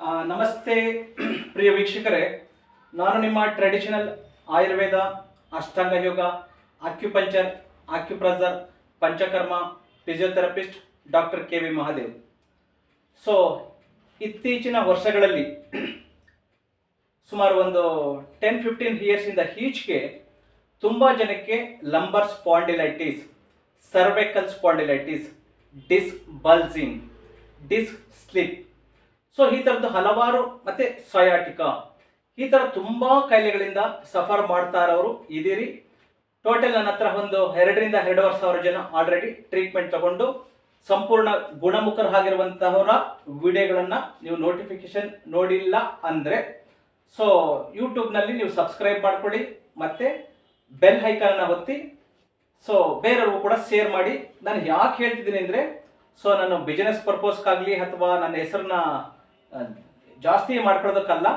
ನಮಸ್ತೆ ಪ್ರಿಯ ವೀಕ್ಷಕರೇ. ನಾನು ನಿಮ್ಮ traditional Ayurveda, Ashtanga yoga acupuncture acupressure Panchakarma physiotherapist doctor K V Mahadev. So ಇತ್ತೀಚಿನ ವರ್ಷಗಳಲ್ಲಿ ಸುಮಾರು ಒಂದು ಟೆನ್ ಫಿಫ್ಟೀನ್ ಇಯರ್ಸಿಂದ ಈಚೆಗೆ ತುಂಬ ಜನಕ್ಕೆ lumbar spondylitis cervical spondylitis disc bulging disc slip so ಈ ಥರದ್ದು ಹಲವಾರು ಮತ್ತೆ ಸಯಾಟಿಕಾ. ಈ ಥರ ತುಂಬ ಕಾಯಿಲೆಗಳಿಂದ ಸಫರ್ ಮಾಡ್ತಾ ಇರೋರು ಇದೀರಿ. ಟೋಟಲ್ ನನ್ನ ಹತ್ರ ಒಂದು ಎರಡರಿಂದ ಎರಡೂವರೆ ಸಾವಿರ ಜನ ಆಲ್ರೆಡಿ ಟ್ರೀಟ್ಮೆಂಟ್ ತಗೊಂಡು ಸಂಪೂರ್ಣ ಗುಣಮುಖರಾಗಿರುವಂತಹವರ ವಿಡಿಯೋಗಳನ್ನು ನೀವು ನೋಟಿಫಿಕೇಶನ್ ನೋಡಿಲ್ಲ ಅಂದರೆ ಸೊ ಯೂಟ್ಯೂಬ್ನಲ್ಲಿ ನೀವು ಸಬ್ಸ್ಕ್ರೈಬ್ ಮಾಡ್ಕೊಳ್ಳಿ, ಮತ್ತೆ ಬೆಲ್ ಐಕಾನ್ನ ಒತ್ತಿ ಸೊ ಬೇರೆಯವ್ರಿಗೂ ಕೂಡ ಶೇರ್ ಮಾಡಿ. ನಾನು ಯಾಕೆ ಹೇಳ್ತಿದ್ದೀನಿ ಅಂದರೆ ಸೊ ನಾನು ಬಿಸ್ನೆಸ್ ಪರ್ಪಸ್ಗಾಗಲಿ ಅಥವಾ ನನ್ನ ಹೆಸರನ್ನ ಜಾಸ್ತಿ ಮಾಡ್ಕೊಳ್ಳೋದಕ್ಕಲ್ಲ.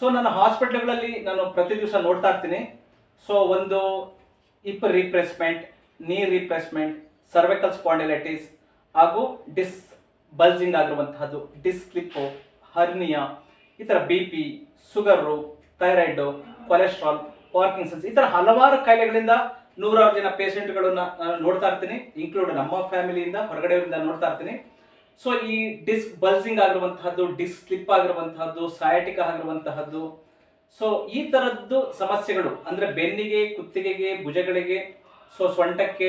ಸೊ ನನ್ನ ಹಾಸ್ಪಿಟ್ಲ್ಗಳಲ್ಲಿ ನಾನು ಪ್ರತಿ ದಿವಸ ನೋಡ್ತಾ ಇರ್ತೀನಿ. ಸೊ ಒಂದು hip replacement knee replacement cervical spondylitis ಹಾಗೂ ಡಿಸ್ ಬಲ್ಜಿಂಗ್ ಆಗಿರುವಂತಹದ್ದು. ಡಿಸ್ ಹರ್ನಿಯಾ, ಈ ಥರ B P sugar thyroid cholesterol Parkinson's ಈ ಥರ ಹಲವಾರು ಕಾಯಿಲೆಗಳಿಂದ ನೂರಾರು ಜನ ಪೇಷಂಟ್ಗಳನ್ನ ನಾನು ನೋಡ್ತಾ ಇರ್ತೀನಿ ಇನ್ಕ್ಲೂಡ್ ನಮ್ಮ ಫ್ಯಾಮಿಲಿಯಿಂದ ಹೊರಗಡೆಯಿಂದ ನೋಡ್ತಾ ಇರ್ತೀನಿ. ಸೊ ಈ ಡಿಸ್ಕ್ ಬಲ್ಸಿಂಗ್ ಆಗಿರುವಂತಹದ್ದು ಡಿಸ್ಕ್ ಸ್ಲಿಪ್ ಆಗಿರುವಂತಹದ್ದು ಸಯಾಟಿಕ ಆಗಿರುವಂತಹದ್ದು. ಸೊ ಈ ತರದ್ದು ಸಮಸ್ಯೆಗಳು, ಅಂದ್ರೆ ಬೆನ್ನಿಗೆ, ಕುತ್ತಿಗೆಗೆ, ಭುಜಗಳಿಗೆ ಸೊ ಸೊಂಟಕ್ಕೆ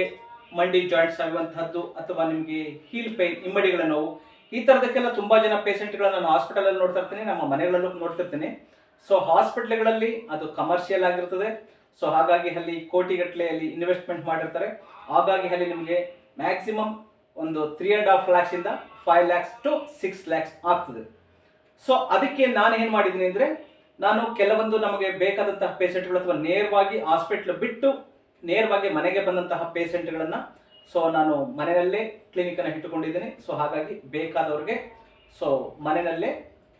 ಮಂಡಿ ಜಾಯಿಂಟ್ಸ್ ಆಗುವಂತಹದ್ದು ಅಥವಾ ನಿಮಗೆ ಹೀಲ್ ಪೈನ್ ಇಮ್ಮಡಿಗಳ ನೋವು, ಈ ತರದಕ್ಕೆಲ್ಲ ತುಂಬಾ ಜನ ಪೇಷಂಟ್ಗಳನ್ನ ನಾನು ಹಾಸ್ಪಿಟಲ್ ಅಲ್ಲಿ ನೋಡ್ತಾ ಇರ್ತೀನಿ, ನಮ್ಮ ಮನೆಗಳಲ್ಲೂ ನೋಡ್ತಿರ್ತೀನಿ ಸೊ ಹಾಸ್ಪಿಟ್ಲ್ಗಳಲ್ಲಿ ಅದು ಕಮರ್ಷಿಯಲ್ ಆಗಿರ್ತದೆ. ಸೊ ಹಾಗಾಗಿ ಅಲ್ಲಿ ಕೋಟಿಗಟ್ಟಲೆ ಅಲ್ಲಿ ಇನ್ವೆಸ್ಟ್ಮೆಂಟ್ ಮಾಡಿರ್ತಾರೆ. ಹಾಗಾಗಿ ಅಲ್ಲಿ ನಿಮಗೆ ಮ್ಯಾಕ್ಸಿಮಮ್ ಒಂದು three and half ಲ್ಯಾಕ್ಸಿಂದ five lakhs to six lakhs ಆಗ್ತದೆ. ಸೊ ಅದಕ್ಕೆ ನಾನು ಏನು ಮಾಡಿದ್ದೀನಿ ಅಂದರೆ, ನಾನು ಕೆಲವೊಂದು ನಮಗೆ ಬೇಕಾದಂತಹ ಪೇಷಂಟ್ಗಳು ಅಥವಾ ನೇರವಾಗಿ ಹಾಸ್ಪಿಟ್ಲ್ ಬಿಟ್ಟು ನೇರವಾಗಿ ಮನೆಗೆ ಬಂದಂತಹ ಪೇಷೆಂಟ್ಗಳನ್ನು ಸೊ ನಾನು ಮನೆಯಲ್ಲೇ ಕ್ಲಿನಿಕನ್ನು ಇಟ್ಟುಕೊಂಡಿದ್ದೀನಿ. ಸೊ ಹಾಗಾಗಿ ಬೇಕಾದವ್ರಿಗೆ ಸೊ ಮನೆಯಲ್ಲೇ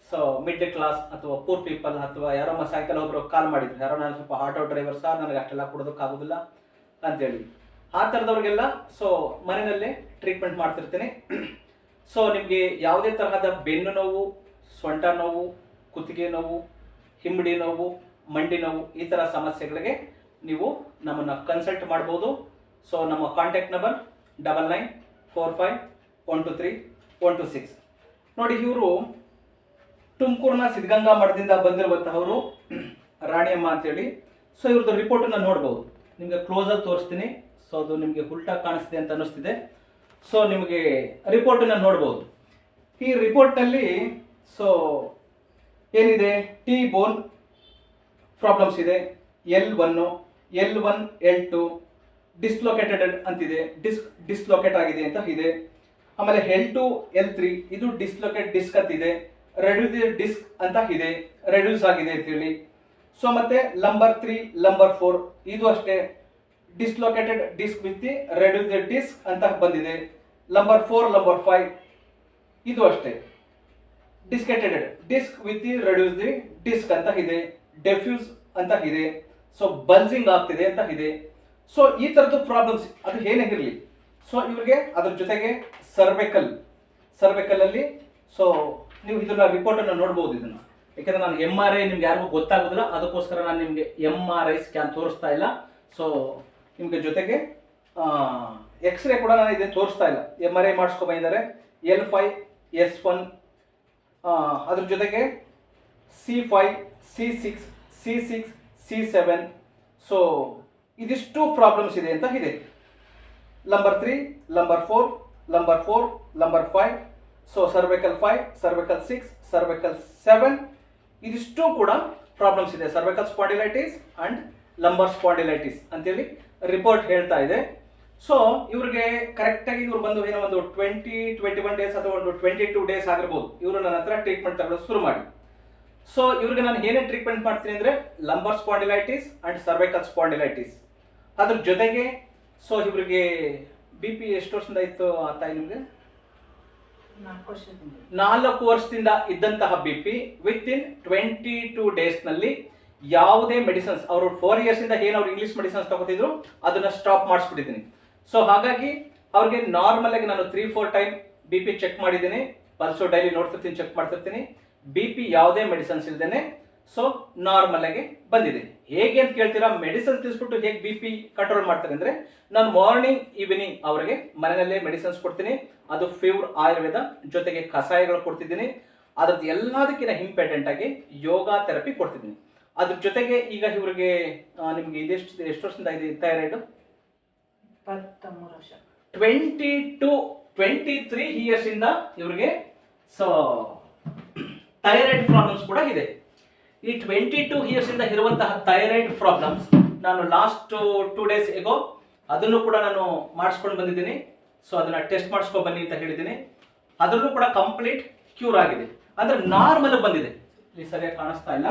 ಸೊ ಮಿಡ್ ಕ್ಲಾಸ್ ಅಥವಾ ಪೂರ್ ಪೀಪಲ್ ಅಥವಾ ಯಾರೋ ಮ ಸಾಯಂಕಾಲ ಒಬ್ಬರು ಕಾಲ್ ಮಾಡಿದ್ರು. ಯಾರೋ ನಾನು ಸ್ವಲ್ಪ ಆಟೋ ಡ್ರೈವರ್ ಸಹ ನನಗೆ ಅಷ್ಟೆಲ್ಲ ಕೊಡೋದಕ್ಕಾಗೋದಿಲ್ಲ ಅಂತೇಳಿ ಆ ಥರದವ್ರಿಗೆಲ್ಲ ಸೊ ಮನೆಯಲ್ಲೇ ಟ್ರೀಟ್ಮೆಂಟ್ ಮಾಡ್ತಿರ್ತೀನಿ. ಸೊ ನಿಮಗೆ ಯಾವುದೇ ತರಹದ ಬೆನ್ನು ನೋವು, ಸೊಂಟ ನೋವು, ಕುತ್ತಿಗೆ ನೋವು ಹಿಂಬಡಿ ನೋವು, ಮಂಡಿ ನೋವು, ಈ ಥರ ಸಮಸ್ಯೆಗಳಿಗೆ ನೀವು ನಮ್ಮನ್ನು ಕನ್ಸಲ್ಟ್ ಮಾಡ್ಬೋದು. ಸೊ ನಮ್ಮ contact number double nine four five one two three one two six ನೋಡಿ, ಇವರು ತುಮಕೂರಿನ ಸಿದ್ಧಗಂಗಾ ಮಠದಿಂದ ಬಂದಿರುವಂತಹವರು ರಾಣಿಯಮ್ಮ ಅಂತೇಳಿ. ಸೊ ಇವ್ರದ್ದು ರಿಪೋರ್ಟನ್ನು ನೋಡ್ಬೋದು. ನಿಮಗೆ ಕ್ಲೋಸಾಗಿ ತೋರಿಸ್ತೀನಿ. ಸೊ ಅದು ನಿಮಗೆ ಉಲ್ಟಾ ಕಾಣಿಸ್ತಿದೆ ಅಂತ ಅನ್ನಿಸ್ತಿದೆ. ಸೊ ನಿಮಗೆ ರಿಪೋರ್ಟನ್ನು ನೋಡ್ಬೋದು. ಈ ರಿಪೋರ್ಟ್ನಲ್ಲಿ ಸೊ ಏನಿದೆ? ಟಿ ಬೋನ್ ಪ್ರಾಬ್ಲಮ್ಸ್ ಇದೆ. L one L one L two dislocated ಅಂತಿದೆ. ಡಿಸ್ ಡಿಸ್ಲೊಕೇಟ್ ಆಗಿದೆ ಅಂತ ಇದೆ. ಆಮೇಲೆ ಎಲ್ ಟು ಎಲ್ ತ್ರೀ ಇದು ಡಿಸ್ಲೊಕೇಟ್ ಡಿಸ್ಕ್ ಅಂತಿದೆ. ರೆಡ್ಯೂಸ್ ಡಿಸ್ಕ್ ಅಂತ ಇದೆ. ರೆಡ್ಯೂಸ್ ಆಗಿದೆ ಅಂತೇಳಿ. ಸೊ ಮತ್ತೆ ಲಂಬರ್ ತ್ರೀ ಲಂಬರ್ ಫೋರ್ ಇದು ಅಷ್ಟೇ. Dislocated disc with reduce disc ಅಂತ ಬಂದಿದೆ. ನಂಬರ್ ಫೋರ್ ನಂಬರ್ ಫೈವ್ ಇದು ಅಷ್ಟೇ. Dislocated disc with reduce the disc ಅಂತ ಇದೆ. ಡೆಫ್ಯೂಸ್ ಅಂತ ಇದೆ. ಸೊ ಬಲ್ಸಿಂಗ್ ಆಗ್ತಿದೆ ಅಂತ ಇದೆ. ಸೊ ಈ ತರದ್ದು ಪ್ರಾಬ್ಲಮ್ಸ್ ಅದು ಏನೇ ಇರಲಿ. ಸೊ ಇವರಿಗೆ ಅದ್ರ ಜೊತೆಗೆ ಸರ್ವೆಕಲ್ ಸರ್ವೆಕಲ್ ಅಲ್ಲಿ ಸೊ ನೀವು ಇದನ್ನ ರಿಪೋರ್ಟ್ ಅನ್ನು ನೋಡ್ಬೋದು ಇದನ್ನ. ಯಾಕಂದ್ರೆ ನಾನು ಎಂ ಆರ್ ಐ ನಿಮ್ಗೆ ಯಾರಿಗೂ ಗೊತ್ತಾಗೋದಿಲ್ಲ. ಅದಕ್ಕೋಸ್ಕರ ನಾನು ನಿಮಗೆ ಎಂ ಆರ್ ಐ ಸ್ಕ್ಯಾನ್ ತೋರಿಸ್ತಾ ಇಲ್ಲ. ಸೊ ನಿಮಗೆ ಜೊತೆಗೆ ಎಕ್ಸ್ರೇ ಕೂಡ ನಾನು ಇದನ್ನು ತೋರಿಸ್ತಾ ಇಲ್ಲ. ಎಂ ಆರ್ ಐ ಮಾಡಿಸ್ಕೊ ಬಂದಿದ್ದಾರೆ. ಎಲ್ ಫೈ ಎಸ್ ಒನ್ ಅದ್ರ ಜೊತೆಗೆ C five C six C six C seven so ಇದಿಷ್ಟು ಪ್ರಾಬ್ಲಮ್ಸ್ ಇದೆ ಅಂತ ಇದೆ. Lumbar three lumbar four lumbar four lumbar five so cervical five cervical six cervical seven ಇದಿಷ್ಟು ಕೂಡ problems ಇದೆ. Cervical spondylitis and lumbar spondylitis ಅಂತೇಳಿ report ಹೇಳ್ತಾ ಇದೆ. ಸೊ ಇವ್ರಿಗೆ ಕರೆಕ್ಟಾಗಿ ಇವ್ರು ಬಂದು ಏನೋ ಒಂದು ಟ್ವೆಂಟಿ ಟ್ವೆಂಟಿ ಒನ್ ಡೇಸ್ ಅಥವಾ ಒಂದು ಟ್ವೆಂಟಿ ಟೂ ಡೇಸ್ ಆಗಿರ್ಬೋದು. ಇವರು ನನ್ನ ಹತ್ರ ಟ್ರೀಟ್ಮೆಂಟ್ ತಗೊಳ್ಳೋದು ಶುರು ಮಾಡಿ. ಸೊ ಇವ್ರಿಗೆ ನಾನು ಏನೇ ಟ್ರೀಟ್ಮೆಂಟ್ ಮಾಡ್ತೀನಿ ಅಂದರೆ lumbar spondylitis and cervical spondylitis ಅದ್ರ ಜೊತೆಗೆ ಸೊ ಇವರಿಗೆ ಬಿ ಪಿ ಎಷ್ಟು ವರ್ಷದಿಂದ ಇತ್ತು ಆ ತಾಯಿ ನಿಮಗೆ? ನಾಲ್ಕು ವರ್ಷದಿಂದ. ನಾಲ್ಕು ವರ್ಷದಿಂದ ಇದ್ದಂತಹ B P within twenty two ಡೇಸ್ನಲ್ಲಿ ಯಾವುದೇ ಮೆಡಿಸನ್ಸ್ ಅವರು ಫೋರ್ ಇಯರ್ಸಿಂದ ಏನು ಅವ್ರು ಇಂಗ್ಲೀಷ್ ಮೆಡಿಸನ್ಸ್ ತಗೋತಿದ್ರು, ಅದನ್ನ ಸ್ಟಾಪ್ ಮಾಡಿಸ್ಬಿಟ್ಟಿದ್ದೀನಿ. ಸೊ ಹಾಗಾಗಿ ಅವ್ರಿಗೆ ನಾರ್ಮಲ್ ಆಗಿ ನಾನು three four time B P check ಮಾಡಿದ್ದೀನಿ. ಪಲ್ಸು ಡೈಲಿ ನೋಡ್ತಿರ್ತೀನಿ ಚೆಕ್ ಮಾಡ್ತಿರ್ತೀನಿ. ಬಿ ಪಿ ಯಾವುದೇ ಮೆಡಿಸನ್ಸ್ ಇಲ್ದೇನೆ ಸೊ ನಾರ್ಮಲ್ ಆಗಿ ಬಂದಿದೆ. ಹೇಗೆ ಅಂತ ಕೇಳ್ತೀರಾ? ಮೆಡಿಸನ್ ತಿಳಿಸ್ಬಿಟ್ಟು ಹೇಗೆ ಬಿ ಪಿ ಕಂಟ್ರೋಲ್ ಮಾಡ್ತಾರೆ ಅಂದ್ರೆ, ನಾನು ಮಾರ್ನಿಂಗ್ ಈವ್ನಿಂಗ್ ಅವರಿಗೆ ಮನೆಯಲ್ಲೇ ಮೆಡಿಸನ್ಸ್ ಕೊಡ್ತೀನಿ. ಅದು ಫ್ಯೂರ್ ಆಯುರ್ವೇದ ಜೊತೆಗೆ ಕಷಾಯಗಳು ಕೊಡ್ತಿದ್ದೀನಿ. ಅದ್ರದ್ದು ಎಲ್ಲದಕ್ಕಿಂತ ಇಂಪಾರ್ಟೆಂಟ್ ಆಗಿ ಯೋಗ ಥೆರಪಿ ಕೊಡ್ತಿದ್ದೀನಿ. ಅದ್ರ ಜೊತೆಗೆ ಈಗ ಇವ್ರಿಗೆ ನಿಮ್ಗೆ ಇದೆಷ್ಟು ಎಷ್ಟು ವರ್ಷದಿಂದ ಇದೆ ಥೈರಾಯ್ಡ್ ಇಪ್ಪತ್ತ ಮೂರು ವರ್ಷ. Twenty two twenty three years ಇಂದ ಇವ್ರಿಗೆ ಸೊ ಥೈರಾಯ್ಡ್ ಪ್ರಾಬ್ಲಮ್ಸ್ ಕೂಡ ಇದೆ. ಈ ಟ್ವೆಂಟಿ ಟು ಇಯರ್ಸ್ ಇಂದ ಇರುವಂತಹ ಥೈರಾಯ್ಡ್ ಪ್ರಾಬ್ಲಮ್ಸ್ ನಾನು ಲಾಸ್ಟ್ ಟೂ ಡೇಸ್ ಎಗೋ ಅದನ್ನು ಕೂಡ ನಾನು ಮಾಡಿಸ್ಕೊಂಡು ಬಂದಿದ್ದೀನಿ. ಸೊ ಅದನ್ನ ಟೆಸ್ಟ್ ಮಾಡಿಸ್ಕೊಂಡು ಬನ್ನಿ ಅಂತ ಹೇಳಿದ್ದೀನಿ. ಅದರಲ್ಲೂ ಕೂಡ ಕಂಪ್ಲೀಟ್ ಕ್ಯೂರ್ ಆಗಿದೆ. ಅಂದ್ರೆ ನಾರ್ಮಲ್ ಬಂದಿದೆ. ಇಲ್ಲಿ ಸರಿಯಾಗಿ ಕಾಣಿಸ್ತಾ ಇಲ್ಲ.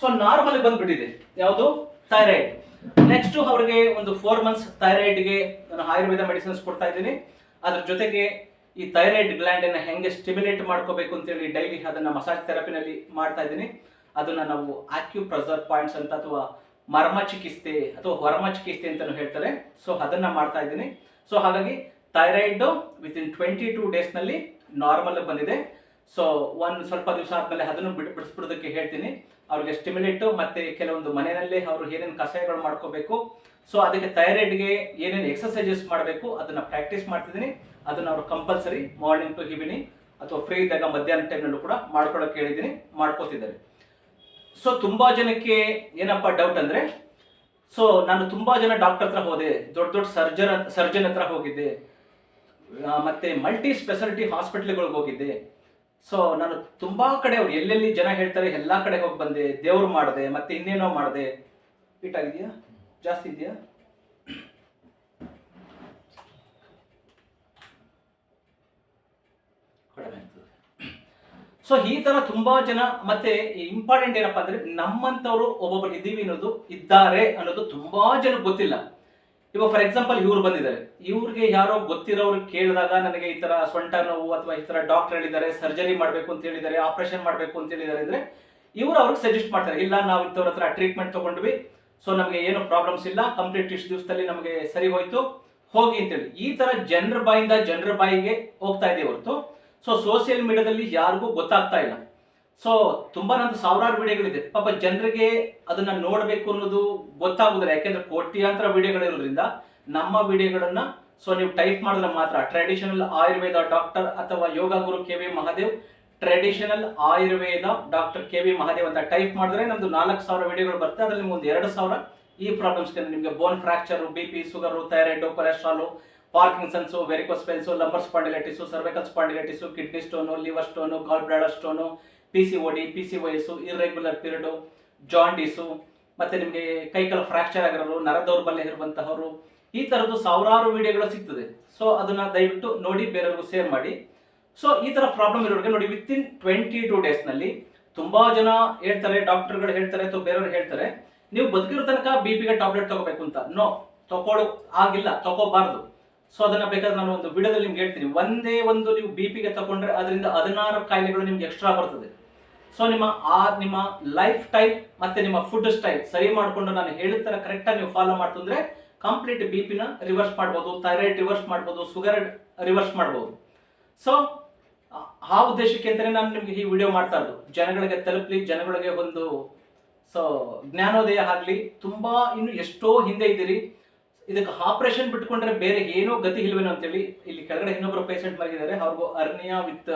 ಸೊ ನಾರ್ಮಲ್ ಬಂದ್ಬಿಟ್ಟಿದೆ. ಯಾವುದು? ಥೈರಾಯ್ಡ್ ನೆಕ್ಸ್ಟ್ ಅವ್ರಿಗೆ ಒಂದು ಫೋರ್ ಮಂತ್ಸ್ ಥೈರಾಯ್ಡ್ಗೆ ನಾನು ಆಯುರ್ವೇದ ಮೆಡಿಸಿನ್ಸ್ ಕೊಡ್ತಾ ಇದ್ದೀನಿ. ಅದ್ರ ಜೊತೆಗೆ ಈ ಥೈರಾಯ್ಡ್ ಗ್ಲ್ಯಾಂಡ್ ಅನ್ನ ಹೆಂಗೆ ಸ್ಟಿಮ್ಯುಲೇಟ್ ಮಾಡ್ಕೋಬೇಕು ಅಂತೇಳಿ ಡೈಲಿ ಅದನ್ನ ಮಸಾಜ್ ಥೆರಪಿನಲ್ಲಿ ಮಾಡ್ತಾ ಇದ್ದೀನಿ. ಅದನ್ನ ನಾವು ಆಕ್ಯೂ ಪ್ರೆಸರ್ ಪಾಯಿಂಟ್ಸ್ ಅಂತ ಅಥವಾ ಮರ್ಮ ಚಿಕಿತ್ಸೆ ಅಥವಾ ಹೊರಮ ಚಿಕಿತ್ಸೆ ಅಂತಾನು ಹೇಳ್ತಾರೆ. ಸೊ ಅದನ್ನ ಮಾಡ್ತಾ ಇದ್ದೀನಿ. ಸೊ ಹಾಗಾಗಿ thyroid within twenty two ಡೇಸ್ನಲ್ಲಿ ನಾರ್ಮಲ್ ಬಂದಿದೆ. ಸೊ ಒಂದು ಸ್ವಲ್ಪ ದಿವಸ ಆದ್ಮೇಲೆ ಅದನ್ನು ಬಿಡ್ ಬಿಡಿಸ್ಬಿಡೋದಕ್ಕೆ ಹೇಳ್ತೀನಿ. ಅವ್ರಿಗೆ ಸ್ಟಿಮ್ಯುಲೇಟ್ ಮತ್ತೆ ಕೆಲವೊಂದು ಮನೆಯಲ್ಲೇ ಅವರು ಏನೇನು ಕಷಾಯಗಳು ಮಾಡ್ಕೋಬೇಕು. ಸೊ ಅದಕ್ಕೆ ಥೈರಾಯ್ಡ್ಗೆ ಏನೇನು ಎಕ್ಸಸೈಸಸ್ ಮಾಡಬೇಕು, ಅದನ್ನ ಪ್ರಾಕ್ಟೀಸ್ ಮಾಡ್ತಿದ್ದೀನಿ. ಅದನ್ನ ಅವರು ಕಂಪಲ್ಸರಿ ಮಾರ್ನಿಂಗ್ ಟು ಈವ್ನಿಂಗ್ ಅಥವಾ ಫ್ರೀ ಇದ್ದಾಗ ಮಧ್ಯಾಹ್ನ ಟೈಮ್ನಲ್ಲೂ ಕೂಡ ಮಾಡ್ಕೊಳ್ಳೋಕೆ ಹೇಳಿದ್ದೀನಿ, ಮಾಡ್ಕೋತಿದ್ದಾರೆ. ಸೊ ತುಂಬಾ ಜನಕ್ಕೆ ಏನಪ್ಪ ಡೌಟ್ ಅಂದ್ರೆ ಸೊ ನಾನು ತುಂಬಾ ಜನ ಡಾಕ್ಟರ್ ಹತ್ರ ಹೋದೆ, ದೊಡ್ಡ ದೊಡ್ಡ ಸರ್ಜನ್ ಸರ್ಜನ್ ಹತ್ರ ಹೋಗಿದ್ದೆ. ಮತ್ತೆ ಮಲ್ಟಿ ಸ್ಪೆಷಾಲಿಟಿ ಹಾಸ್ಪಿಟ್ಲ್ಗಳಿಗೆ ಹೋಗಿದ್ದೆ. ಸೊ ನಾನು ತುಂಬಾ ಕಡೆ ಅವ್ರು ಎಲ್ಲೆಲ್ಲಿ ಜನ ಹೇಳ್ತಾರೆ, ಎಲ್ಲ ಕಡೆ ಹೋಗಿ ಬಂದೆ, ದೇವ್ರು ಮಾಡಿದೆ, ಮತ್ತೆ ಇನ್ನೇನೋ ಮಾಡಿದೆ. ಆಗಿದೆಯಾ ಜಾಸ್ತಿ ಇದೆಯಾ? ಸೊ ಈ ತರ ತುಂಬಾ ಜನ, ಮತ್ತೆ ಇಂಪಾರ್ಟೆಂಟ್ ಏನಪ್ಪಾ ಅಂದರೆ ನಮ್ಮಂತವ್ರು ಒಬ್ಬೊಬ್ಬರು ಇದ್ದೀವಿ ಅನ್ನೋದು, ಇದ್ದಾರೆ ಅನ್ನೋದು ತುಂಬಾ ಜನ ಗೊತ್ತಿಲ್ಲ. ಇವಾಗ ಫಾರ್ ಎಕ್ಸಾಂಪಲ್ ಇವ್ರು ಬಂದಿದ್ದಾರೆ. ಇವ್ರಿಗೆ ಯಾರೋ ಗೊತ್ತಿರೋರು ಕೇಳಿದಾಗ ನನಗೆ ಈ ತರ ಸೊಂಟ ನೋವು ಅಥವಾ ಈ ತರ ಡಾಕ್ಟರ್ ಹೇಳಿದ್ದಾರೆ ಸರ್ಜರಿ ಮಾಡಬೇಕು ಅಂತ ಹೇಳಿದ್ದಾರೆ ಆಪರೇಷನ್ ಮಾಡಬೇಕು ಅಂತ ಹೇಳಿದ್ದಾರೆ ಅಂದ್ರೆ ಇವ್ರು ಅವ್ರಿಗೆ ಸಜೆಸ್ಟ್ ಮಾಡ್ತಾರೆ. ಇಲ್ಲ, ನಾವು ಇಂಥವ್ರ ಹತ್ರ ಟ್ರೀಟ್ಮೆಂಟ್ ತಗೊಂಡ್ವಿ ಸೊ ನಮಗೆ ಏನು ಪ್ರಾಬ್ಲಮ್ಸ್ ಇಲ್ಲ ಕಂಪ್ಲೀಟ್ ಇಷ್ಟು ದಿವಸದಲ್ಲಿ ನಮಗೆ ಸರಿ ಹೋಯ್ತು, ಹೋಗಿ ಅಂತೇಳಿ ಈ ತರ ಜನರ ಬಾಯಿಂದ ಜನರ ಬಾಯಿಗೆ ಹೋಗ್ತಾ ಇದೆ ಹೊರತು ಸೊ ಸೋಷಿಯಲ್ ಮೀಡಿಯಾದಲ್ಲಿ ಯಾರಿಗೂ ಗೊತ್ತಾಗ್ತಾ ಇಲ್ಲ. ಸೊ ತುಂಬಾ ನಂದು ಸಾವಿರಾರು ವಿಡಿಯೋಗಳಿದೆ. ಪಾಪ ಜನರಿಗೆ ಅದನ್ನ ನೋಡಬೇಕು ಅನ್ನೋದು ಗೊತ್ತಾಗುದಿಲ್ಲ. ಯಾಕೆಂದ್ರೆ ಕೋಟ್ಯಾಂತರ ವಿಡಿಯೋಗಳಿರೋದ್ರಿಂದ ನಮ್ಮ ವಿಡಿಯೋಗಳನ್ನ ಸೊ ನೀವು ಟೈಪ್ ಮಾಡಿದ್ರೆ ಮಾತ್ರ ಟ್ರೆಡಿಷನಲ್ ಆಯುರ್ವೇದ ಡಾಕ್ಟರ್ ಅಥವಾ yoga guru K V Mahadev traditional Ayurveda doctor K V Mahadev ಅಂತ ಟೈಪ್ ಮಾಡಿದ್ರೆ ನಮ್ದು ನಾಲ್ಕು ಸಾವಿರ ವಿಡಿಯೋಗಳು ಬರುತ್ತೆ ಅದ್ರಲ್ಲಿ ನಿಮ್ಗೆ ಒಂದು ಎರಡು ಸಾವಿರ ಈ ಪ್ರಾಬ್ಲಮ್ಸ್ ನಿಮಗೆ bone fracture B P sugar thyroid cholesterol Parkinson's varicose veins lumbar spondylitis cervical spondylitis kidney stone liver stone gall bladder stone P C O D P C ವಯಸ್ಸು ಇರ್ರೆಗ್ಯುಲರ್ ಪೀರಿಯಡು ಜಾಂಡಿಸು ಮತ್ತೆ ನಿಮಗೆ ಕೈಕಾಲು fracture ಆಗಿರೋರು, ನರ ದೌರ್ಬಲ್ಯ ಇರುವಂತಹವರು, ಈ ಥರದ್ದು ಸಾವಿರಾರು ವಿಡಿಯೋಗಳು ಸಿಗ್ತದೆ. ಸೊ ಅದನ್ನ ದಯವಿಟ್ಟು ನೋಡಿ ಬೇರೆಯವ್ರಿಗೂ ಶೇರ್ ಮಾಡಿ. ಸೊ ಈ ತರ ಪ್ರಾಬ್ಲಮ್ ಇರೋರಿಗೆ ನೋಡಿ ವಿತ್ ಇನ್ ಟ್ವೆಂಟಿ ಟೂ ಡೇಸ್ನಲ್ಲಿ ತುಂಬಾ ಜನ ಹೇಳ್ತಾರೆ ಡಾಕ್ಟರ್ಗಳು ಹೇಳ್ತಾರೆ, ಅಥವಾ ಬೇರೆಯವ್ರು ಹೇಳ್ತಾರೆ, ನೀವು ಬದುಕಿರೋ ತನಕ ಬಿ ಪಿಗೆ ಟಾಬ್ಲೆಟ್ ತಗೋಬೇಕು ಅಂತ. ನೋ ತಗೊಳ್ಳೋ ಆಗಿಲ್ಲ, ತಗೋಬಾರ್ದು. ಸೊ ಅದನ್ನ ಬೇಕಾದ್ರೆ ನಾನು ಒಂದು ವಿಡಿಯೋದಲ್ಲಿ ನಿಮ್ಗೆ ಹೇಳ್ತೀನಿ. ಒಂದೇ ಒಂದು ನೀವು ಬಿ ಪಿಗೆ ತಗೊಂಡ್ರೆ ಅದರಿಂದ ಹದಿನಾರು ಕಾಯಿಲೆಗಳು ನಿಮ್ಗೆ ಎಕ್ಸ್ಟ್ರಾ ಬರ್ತದೆ. ಸೊ ನಿಮ್ಮ ಆ ನಿಮ್ಮ ಲೈಫ್ ಸ್ಟೈಲ್ ಮತ್ತೆ ನಿಮ್ಮ ಫುಡ್ ಸ್ಟೈಲ್ ಸರಿ ಮಾಡಿಕೊಂಡು ನಾನು ಹೇಳಿದ ತರ ಕರೆಕ್ಟಾಗಿ ನೀವು ಫಾಲೋ ಮಾಡ್ತಂದ್ರೆ ಕಂಪ್ಲೀಟ್ ಬಿ ಪಿನ ರಿವರ್ಸ್ ಮಾಡ್ಬೋದು ಥೈರಾಯ್ಡ್ ರಿವರ್ಸ್ ಮಾಡ್ಬೋದು ಶುಗರ್ ರಿವರ್ಸ್ ಮಾಡ್ಬೋದು. ಸೊ ಆ ಉದ್ದೇಶಕ್ಕೆ ಅಂತಾನೆ ನಾನು ನಿಮ್ಗೆ ಈ ವಿಡಿಯೋ ಮಾಡ್ತಾ ಇರೋದು. ಜನಗಳಿಗೆ ತಲುಪಲಿ, ಜನಗಳಿಗೆ ಒಂದು ಸೊ ಜ್ಞಾನೋದಯ ಆಗಲಿ, ತುಂಬಾ ಇನ್ನು ಎಷ್ಟೋ ಹಿಂದೆ ಇದ್ದೀರಿ. ಇದಕ್ಕೆ ಆಪರೇಷನ್ ಬಿಟ್ಕೊಂಡ್ರೆ ಬೇರೆ ಏನೋ ಗತಿ ಇಲ್ವೇನೋ ಅಂತೇಳಿ ಇಲ್ಲಿ ಕೆಳಗಡೆ ಇನ್ನೊಬ್ಬರು ಪೇಷಂಟ್ ಮಲಗಿದ್ದಾರೆ ಅವ್ರಿಗೂ ಅರ್ನಿಯಾ ವಿತ್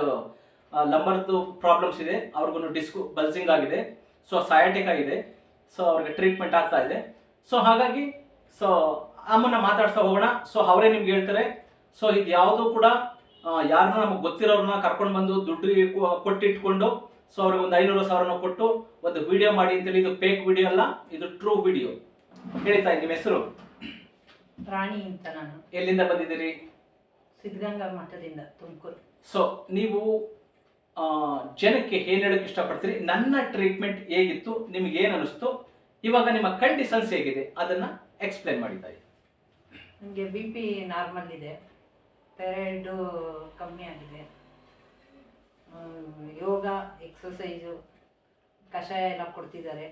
ಲಂಬರ್ದು ಪ್ರಾಬ್ಲಮ್ಸ್ ಇದೆ. ಅವ್ರಿಗೂ ಡಿಸ್ಕು ಬಲ್ಸಿಂಗ್ ಆಗಿದೆ. ಸೊ ಸಯಾಟಿಕ್ ಆಗಿದೆ. ಸೊ ಅವ್ರಿಗೆ ಟ್ರೀಟ್ಮೆಂಟ್ ಆಗ್ತಾ ಇದೆ. ಸೊ ಹಾಗಾಗಿ ಸೊ ಅಮ್ಮನ್ನ ಮಾತಾಡ್ಸ್ತಾ ಹೋಗೋಣ. ಸೊ ಅವರೇ ನಿಮ್ಗೆ ಹೇಳ್ತಾರೆ. ಸೊ ಇದು ಯಾವುದು ಕೂಡ ಯಾರನ್ನ ನಮಗೆ ಗೊತ್ತಿರೋರನ್ನ ಕರ್ಕೊಂಡು ಬಂದು ದುಡ್ಡು ಕೊಟ್ಟಿಟ್ಕೊಂಡು ಸೊ ಅವ್ರಿಗೆ ಒಂದು ಐನೂರು ಸಾವಿರನ ಕೊಟ್ಟು ಒಂದು ವಿಡಿಯೋ ಮಾಡಿ ಅಂತೇಳಿ. ಇದು ಫೇಕ್ ವಿಡಿಯೋ ಅಲ್ಲ ಇದು ಟ್ರೂ ವಿಡಿಯೋ ಹೇಳ್ತಾ ನಿಮ್ಮ ಹೆಸರು? ರಾಣಿ ಅಂತ ನಾನು. ಎಲ್ಲಿಂದ ಬಂದಿದ್ದೀರಿ? ಸಿದ್ಧಗಂಗಾ ಮಠದಿಂದ ತುಮಕೂರು. ಸೊ ನೀವು ಜನಕ್ಕೆ ಏನ್ ಹೇಳಕ್ ಇಷ್ಟಪಡ್ತೀರಿ? ನನ್ನ ಟ್ರೀಟ್ಮೆಂಟ್ ಹೇಗಿತ್ತು? ನಿಮಗೆ ಏನ್ ಅನಿಸ್ತು? ಇವಾಗ ನಿಮ್ಮ ಕಂಡೀಷನ್ಸ್ ಹೇಗಿದೆ? ಅದನ್ನ ಎಕ್ಸ್ಪ್ಲೇನ್ ಮಾಡಿದ್ದಾರೆ ನನಗೆ ಬಿ ಪಿ ನಾರ್ಮಲ್ ಇದೆ. ಥೈರಾಯ್ಡು ಕಮ್ಮಿ ಆಗಿದೆ. ಯೋಗ ಎಕ್ಸಸೈಸು ಕಷಾಯ ಎಲ್ಲ ಕೊಡ್ತಿದ್ದಾರೆ.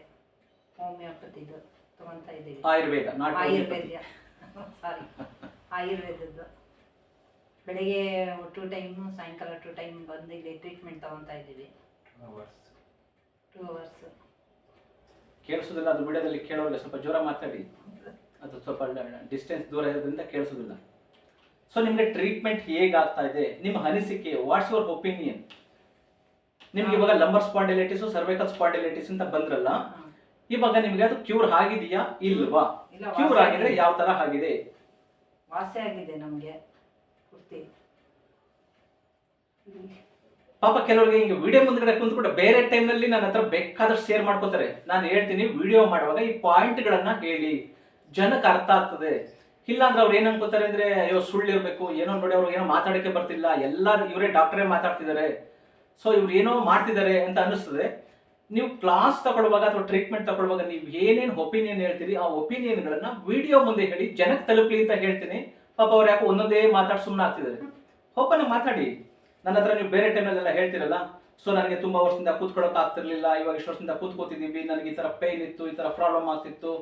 ಹೋಮಿಯೋಪತಿದು ತಗೊತಾ ಇದ್ದೀವಿ. ಆಯುರ್ವೇದ ಆಯುರ್ವೇದ ಸಾರಿ ಆಯುರ್ವೇದದ್ದು. ಬೆಳಿಗ್ಗೆ ಟು ಟೈಮು ಸಾಯಂಕಾಲ ಟು ಟೈಮ್ ಬಂದು ಇಲ್ಲಿ ಟ್ರೀಟ್ಮೆಂಟ್ ತಗೊತಾ ಇದ್ದೀವಿ. ಟೂ ಅವರ್ಸ್ ಕೇಳಿಸೋದಿಲ್ಲ ಅದು ವಿಡಿಯೋದಲ್ಲಿ ಕೇಳೋಲ್ಲ ಸ್ವಲ್ಪ ಜೋರ ಮಾತಾಡಿ. ಅದು ಸ್ವಲ್ಪ ಡಿಸ್ಟೆನ್ಸ್ ದೂರ ಇರೋದ್ರಿಂದ ಕೇಳಿಸೋದಿಲ್ಲ. ಸೊ ನಿಮಗೆ ಟ್ರೀಟ್ಮೆಂಟ್ ಹೇಗಾಗ್ತಾ ಇದೆ? ನಿಮ್ಮ ಅನಿಸಿಕೆ ವಾಟ್ಸ್ ಯುವರ್ ಒಪಿನಿಯನ್ ನಿಮ್ಗೆ ಇವಾಗ ಲಂಬರ್ ಸ್ಪಾಂಡಿಲೈಟಿಸ್ ಸರ್ವೈಕಲ್ ಸ್ಪಾಂಡಿಲೈಟಿಸ್ ಅಂತ ಬಂದ್ರಲ್ಲ ಇವಾಗ ನಿಮ್ಗೆ ಅದು ಕ್ಯೂರ್ ಆಗಿದೆಯಾ ಇಲ್ವಾ? ಕ್ಯೂರ್ ಆಗಿದ್ರೆ ಯಾವ ತರ ಆಗಿದೆ? ವಾಸಿ ಆಗಿದೆ ನಮಗೆ. ಪಾಪ ಕೆಲವರಿಗೆ ಹಿಂಗೆ ವಿಡಿಯೋ ಮುಂದ್ಗಡೆ ಕುಂತ್ಕೊಂಡು ಬೇರೆ ಟೈಮ್ನಲ್ಲಿ ನನ್ನ ಹತ್ರ ಬೇಕಾದಷ್ಟು ಶೇರ್ ಮಾಡ್ಕೋತಾರೆ ನಾನು ಹೇಳ್ತೀನಿ ವಿಡಿಯೋ ಮಾಡುವಾಗ ಈ ಪಾಯಿಂಟ್ಗಳನ್ನು ಹೇಳಿ. ಜನಕ್ಕೆ ಅರ್ಥ ಆಗ್ತದೆ. ಇಲ್ಲಾಂದ್ರೆ ಅವ್ರು ಏನು ಅನ್ಕೋತಾರೆ ಅಂದ್ರೆ, ಅಯ್ಯೋ ಇರಬೇಕು ಏನೋ ನೋಡಿ ಅವ್ರು ಏನೋ ಮಾತಾಡಕ್ಕೆ ಬರ್ತಿಲ್ಲ. ಎಲ್ಲ ಇವರೇ ಡಾಕ್ಟರೇ ಮಾತಾಡ್ತಿದ್ದಾರೆ. ಸೊ ಇವ್ರು ಏನೋ ಮಾಡ್ತಿದ್ದಾರೆ ಅಂತ ಅನಿಸ್ತದೆ ನೀವು ಕ್ಲಾಸ್ ತಗೊಳ್ಳುವಾಗ ಅಥವಾ ಟ್ರೀಟ್ಮೆಂಟ್ ತಗೊಳ್ಳುವಾಗ ನೀವು ಏನೇನು ಒಪಿನಿಯನ್ ಹೇಳ್ತೀರಿ, ಆ ಒಪಿನಿಯನ್ಗಳನ್ನು ವಿಡಿಯೋ ಮುಂದೆ ಹೇಳಿ, ಜನಕ್ಕೆ ತಲುಪಲಿ ಅಂತ ಹೇಳ್ತೀನಿ. ಪಾಪ ಅವ್ರು ಯಾಕೋ ಒಂದೊಂದೇ ಮಾತಾಡಿ ಸುಮ್ಮನೆ ಆಗ್ತಿದ್ದಾರೆ. ಮಾತಾಡಿ. ನನ್ನ ಹತ್ರ ನೀವು ಬೇರೆ ಟೈಮಲ್ಲೆಲ್ಲ ಹೇಳ್ತಿರಲ್ಲ ಸೊ ನನಗೆ ತುಂಬಾ ವರ್ಷದಿಂದ ಕೂತ್ಕೊಳ್ಳೋಕೆ ಆಗ್ತಿರ್ಲಿಲ್ಲ ಇವಾಗ ಇಷ್ಟು ವರ್ಷದಿಂದ ಕೂತ್ಕೋತಿದ್ದೀವಿ ನನಗೆ ಈ ಥರ ಪೈನ್ ಇತ್ತು ಈ ಥರ ಪ್ರಾಬ್ಲಮ್ ಆಗ್ತಿತ್ತು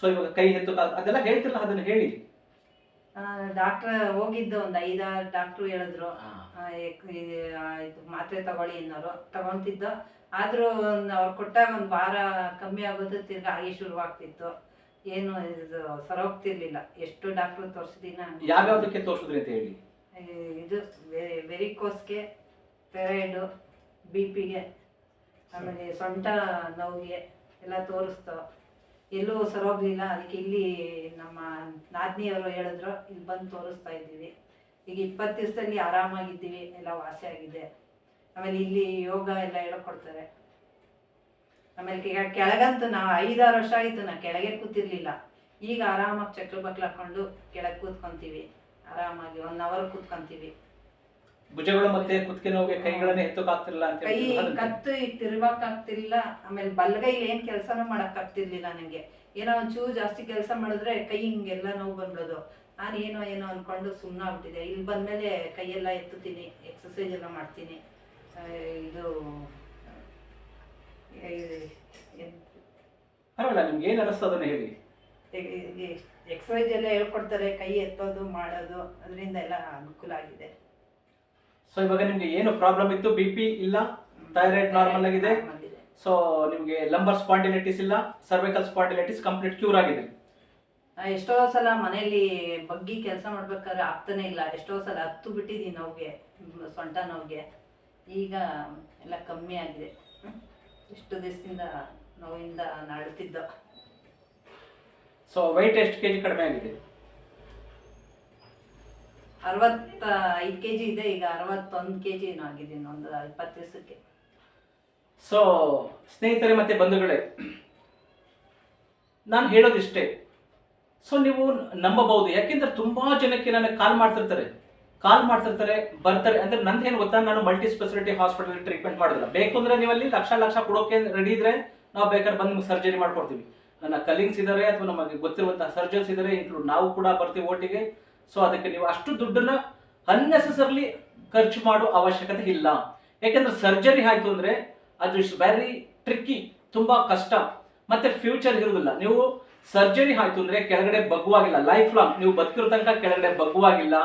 ಸೊ ಇವಾಗ ಕೈ ಎತ್ತು ಅದೆಲ್ಲ ಹೇಳ್ತಿರಲ್ಲ ಅದನ್ನ ಹೇಳಿ. ಡಾಕ್ಟರ್ ಹೋಗಿದ್ದು ಒಂದು ಐದಾರು ಡಾಕ್ಟ್ರು ಹೇಳಿದ್ರು. ಮಾತ್ರೆ ತಗೊಳ್ಳಿ ಅನ್ನೋರು ತಗೊಂತಿದ್ದು. ಆದ್ರೂ ಒಂದ್ ಅವ್ರು ಕೊಟ್ಟಾಗ ಒಂದು ವಾರ ಕಮ್ಮಿ ಆಗೋದು ತಿರ್ಗಿ ಹಾಗೆ ಶುರುವಾಗ್ತಿತ್ತು. ಏನು ಇದು ಸರೋಗ್ತಿರ್ಲಿಲ್ಲ ಎಷ್ಟು ಡಾಕ್ಟ್ರು ತೋರಿಸಿದೀನ ಯಾವ್ಯಾವ್ದಕ್ಕೆ ತೋರಿಸಿದ್ರಿ ಅಂತ ಹೇಳಿ? ಇದು ವೆರಿಕೋಸ್ಗೆ ಪೆರೈಡು ಬಿ ಪಿಗೆ ಆಮೇಲೆ ಸೊಂಟ ನೋವಿಗೆ ಎಲ್ಲ ತೋರಿಸ್ತು. ಎಲ್ಲೂ ಸರೋಗ್ಲಿಲ್ಲ. ಅದಕ್ಕೆ ಇಲ್ಲಿ ನಮ್ಮ ನಾದ್ನಿಯವರು ಹೇಳಿದ್ರು ಇಲ್ಲಿ ಬಂದು ತೋರಿಸ್ತಾ ಇದ್ದೀವಿ. ಈಗ ಇಪ್ಪತ್ತು ದಿವಸದಲ್ಲಿ ಆರಾಮಾಗಿದ್ದೀವಿ. ಎಲ್ಲ ವಾಸಿ ಆಗಿದೆ. ಆಮೇಲೆ ಇಲ್ಲಿ ಯೋಗ ಎಲ್ಲ ಹೇಳ್ಕೊಡ್ತಾರೆ. ಆಮೇಲೆ ಈಗ ಕೆಳಗಂತೂ ನಾವು ಐದಾರು ವರ್ಷ ಆಯಿತು ನಾ ಕೆಳಗೆ ಕೂತಿರ್ಲಿಲ್ಲ. ಈಗ ಆರಾಮಾಗಿ ಚಕ್ರ ಬಕ್ಲ ಹಾಕೊಂಡು ಕೆಳಗೆ ಕೂತ್ಕೊಂತೀವಿ. ಆರಾಮಾಗಿ ಒನ್ ಅವರ್ ಕೂತ್ಕೊಂತೀವಿ. ಭುಜಗಳು ಮತ್ತೆ ಕುತ್ತಿಗೆ ನೋವಿಗೆ ಕೈಗಳನ್ನ ಎತ್ತೋಕ್ ಆಗ್ತಿರಲ್ಲ ಅಂತ ಕೈ ಕತ್ತು ಆಗ್ತಿರ್ಲಿಲ್ಲ. ಆಮೇಲೆ ಬಲ್ಗೈ ಏನ್ ಕೆಲಸನೂ ಮಾಡಕ್ ಆಗ್ತಿರ್ಲಿಲ್ಲ ನಂಗೆ. ಏನೋ ಒಂಚೂರು ಜಾಸ್ತಿ ಕೆಲಸ ಮಾಡಿದ್ರೆ ಕೈ ಹಿಂಗೆಲ್ಲ ನೋವು ಬಂದ್ಬಿಡೋದು. ನಾನು ಏನೋ ಏನೋ ಅನ್ಕೊಂಡು ಸುಮ್ಮನೆ ಆಗ್ಬಿಟ್ಟಿದೆ ಇಲ್ಲಿ ಬಂದ್ಮೇಲೆ ಕೈಯೆಲ್ಲ ಎತ್ತುತ್ತೀನಿ ಎಕ್ಸಸೈಸ್ ಎಲ್ಲ ಮಾಡ್ತೀನಿ. ಇದು ಪರವಾಗಿಲ್ಲ ನಿಮ್ಗೆ ಏನು ಅನಿಸ್ತದನ್ನ ಹೇಳಿ. ಎಕ್ಸಸೈಸ್ ಎಲ್ಲ ಹೇಳ್ಕೊಡ್ತಾರೆ ಕೈ ಎತ್ತೋದು ಮಾಡೋದು ಅದರಿಂದ ಎಲ್ಲ ಅನುಕೂಲ ಆಗಿದೆ. ಸೊ ಇವಾಗ ನಿಮ್ಗೆ ಏನು ಪ್ರಾಬ್ಲಮ್ ಇತ್ತು? ಬಿ ಪಿ ಇಲ್ಲ? ಥೈರಾಯ್ಡ್ ನಾರ್ಮಲ್ ಆಗಿದೆ. ಸೊ ನಿಮ್ಗೆ ಲಂಬರ್ ಸ್ಪಾಂಡಿಲೈಟಿಸ್ ಇಲ್ಲ? ಸರ್ವೈಕಲ್ ಸ್ಪಾಂಡಿಲೈಟಿಸ್ ಕಂಪ್ಲೀಟ್ ಕ್ಯೂರ್ ಆಗಿದೆ? ಎಷ್ಟೋ ಸಲ ಮನೆಯಲ್ಲಿ ಬಗ್ಗಿ ಕೆಲಸ ಮಾಡ್ಬೇಕಾದ್ರೆ ಆಗ್ತಾನೆ ಇಲ್ಲ. ಎಷ್ಟೋ ಸಲ ಹತ್ತು ಬಿಟ್ಟಿದ್ದೀನಿ ನೋವಿಗೆ ಸೊಂಟ ನೋವಿಗೆ. ಈಗ ಎಲ್ಲ ಕಮ್ಮಿ ಆಗಿದೆ. ಇಷ್ಟು ಎಷ್ಟು ದಿವಸದಿಂದ ನೋವಿಂದ ನಡುತ್ತಿದ್ದ ಸೊ ವೈಟ್ ಎಷ್ಟು ಕೆಜಿ ಕಡಿಮೆ ಆಗಿದೆ? ಅರವತ್ತ ಐದು ಕೆ ಜಿ ಇದೆ ಈಗ ಅರವತ್ತೊಂದು ಕೆ ಜಿ ಆಗಿದ್ದೀನಿ ಒಂದು ಇಪ್ಪತ್ತು ದಿವಸಕ್ಕೆ. ಸೊ ಸ್ನೇಹಿತರೆ ಮತ್ತೆ ಬಂಧುಗಳೇ ನಾನು ಹೇಳೋದಿಷ್ಟೇ. ಸೊ ನೀವು ನಂಬಬಹುದು. ಯಾಕೆಂದ್ರೆ ತುಂಬಾ ಜನಕ್ಕೆ ನನಗೆ ಕಾಲ್ ಮಾಡ್ತಿರ್ತಾರೆ. ಕಾಲ್ ಮಾಡ್ತಿರ್ತಾರೆ ಬರ್ತಾರೆ. ಅಂದ್ರೆ ನಂದೇನು ಗೊತ್ತಾ? ನಾನು ಮಲ್ಟಿ ಸ್ಪೆಷಾಲಿಟಿ ಹಾಸ್ಪಿಟಲ್ ಟ್ರೀಟ್ಮೆಂಟ್ ಮಾಡಿದ್ರೆ ಬೇಕು ಅಂದ್ರೆ ನೀವಲ್ಲಿ ಅಲ್ಲಿ ಲಕ್ಷ ಲಕ್ಷ ಕೊಡೋಕೆ ರೆಡಿ ಇದ್ರೆ ನಾವು ಬೇಕಾದ್ರೆ ಬಂದು ಸರ್ಜರಿ ಮಾಡ್ಕೊಡ್ತೀವಿ. ನನ್ನ ಕಲಿಂಗ್ಸ್ ಇದ್ದಾರೆ ಅಥವಾ ನಮಗೆ ಗೊತ್ತಿರುವಂತಹ ಸರ್ಜನ್ಸ್ ಇದ್ದಾರೆ ಇನ್ಕ್ಲೂಡ್ ನಾವು ಕೂಡ ಬರ್ತೀವಿ ಓಟಿಗೆ ಸೊ ಅದಕ್ಕೆ ನೀವು ಅಷ್ಟು ದುಡ್ಡನ್ನ ಅನ್ನೆಸೆಸರ್ಲಿ ಖರ್ಚು ಮಾಡೋ ಅವಶ್ಯಕತೆ ಇಲ್ಲ. ಯಾಕೆಂದ್ರೆ ಸರ್ಜರಿ ಆಯ್ತು ಅಂದ್ರೆ ಅದು ಇಟ್ಸ್ ವೆರಿ ಟ್ರಿಕ್ಕಿ ತುಂಬಾ ಕಷ್ಟ. ಮತ್ತೆ ಫ್ಯೂಚರ್ ಇರುವುದಿಲ್ಲ ನೀವು ಸರ್ಜರಿ ಆಯ್ತು ಅಂದ್ರೆ ಕೆಳಗಡೆ ಬಗ್ಗುವಾಗಿಲ್ಲ. ಲೈಫ್ ಲಾಂಗ್ ನೀವು ಬದುಕಿರೋ ತನಕ ಕೆಳಗಡೆ ಬಗ್ಗುವಾಗಿಲ್ಲ,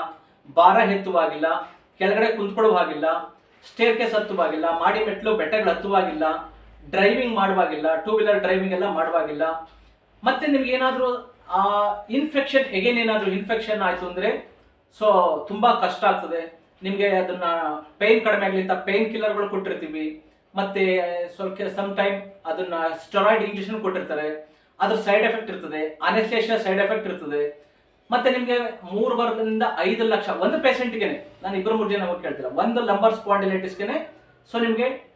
ಭಾರ ಎತ್ತುವಾಗಿಲ್ಲ, ಕೆಳಗಡೆ ಕುಂತ್ಕೊಳ್ಳುವಾಗಿಲ್ಲ ಸ್ಟೇರ್ ಕೇಸ್ ಹತ್ತುವಾಗಿಲ್ಲ, ಮಾಡಿ ಮೆಟ್ಲು ಬೆಟ್ಟಗಳು ಹತ್ತುವಾಗಿಲ್ಲ. ಡ್ರೈವಿಂಗ್ ಮಾಡುವಾಗಿಲ್ಲ ಟೂ ವೀಲರ್ ಡ್ರೈವಿಂಗ್ ಎಲ್ಲ ಮಾಡುವಾಗಿಲ್ಲ. ಮತ್ತೆ ನಿಮ್ಗೆ ಏನಾದರೂ, ಆ ಇನ್ಫೆಕ್ಷನ್ ಎಗೇನ್ ಏನಾದರೂ ಇನ್ಫೆಕ್ಷನ್ ಆಯ್ತು ಅಂದ್ರೆ ಸೊ ತುಂಬಾ ಕಷ್ಟ ಆಗ್ತದೆ. ನಿಮಗೆ ಅದನ್ನ ಪೇನ್ ಕಡಿಮೆ ಆಗಲಿ ಅಂತ ಪೇನ್ ಕಿಲ್ಲರ್ಗಳು ಕೊಟ್ಟಿರ್ತೀವಿ. ಮತ್ತೆ, ಸ್ವಲ್ಪ ಸಮ್ ಟೈಮ್ ಅದನ್ನ ಸ್ಟೆರಾಯ್ಡ್ ಇಂಜೆಕ್ಷನ್ ಕೊಟ್ಟಿರ್ತಾರೆ. ಅದ್ರ ಸೈಡ್ ಎಫೆಕ್ಟ್ ಇರ್ತದೆ. ಅನೆಸ್ಟೇಷಿಯಾ ಸೈಡ್ ಎಫೆಕ್ಟ್ ಇರ್ತದೆ. ಮತ್ತೆ ನಿಮಗೆ ಮೂರು ವರ್ಗದಿಂದ ಐದು ಲಕ್ಷ, ಒಂದು ಪೇಷೆಂಟ್ಗೆ ನಾನು ಇಬ್ಬರು ಮೂರು ಜನ ಕೇಳ್ತಿಲ್ಲ, ಒಂದು ಲಂಬರ್ ಸ್ಪಾಂಡಿಲೈಟಿಸ್ಗೆ ಸೊ ನಿಮಗೆ